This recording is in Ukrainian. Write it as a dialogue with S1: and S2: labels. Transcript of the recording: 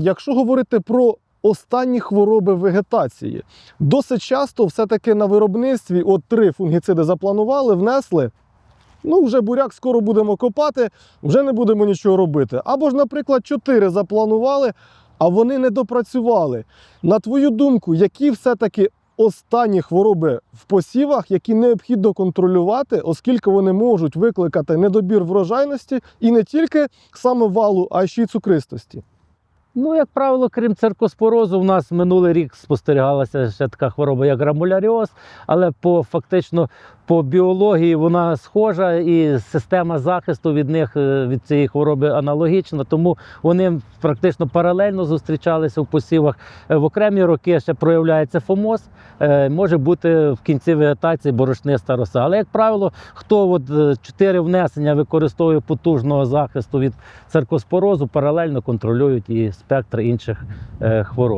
S1: Якщо говорити про останні хвороби вегетації, досить часто все-таки на виробництві от три фунгіциди запланували, внесли. Ну, вже буряк скоро будемо копати, вже не будемо нічого робити. Або ж, наприклад, чотири запланували, а вони не допрацювали. На твою думку, які все-таки останні хвороби в посівах, які необхідно контролювати, оскільки вони можуть викликати недобір врожайності і не тільки саме валу, а ще й цукристості?
S2: Ну, як правило, крім циркоспорозу, у нас минулий рік спостерігалася ще така хвороба, як грамуляріоз, але по фактично по біології вона схожа, і система захисту від них е, від цієї хвороби аналогічна, тому вони практично паралельно зустрічалися в посівах. Е, В окремі роки ще проявляється фомоз, е, може бути в кінці вегетації борошниста роса. Але, як правило, хто от чотири внесення використовує потужного захисту від циркоспорозу, паралельно контролюють і спектр інших хвороб.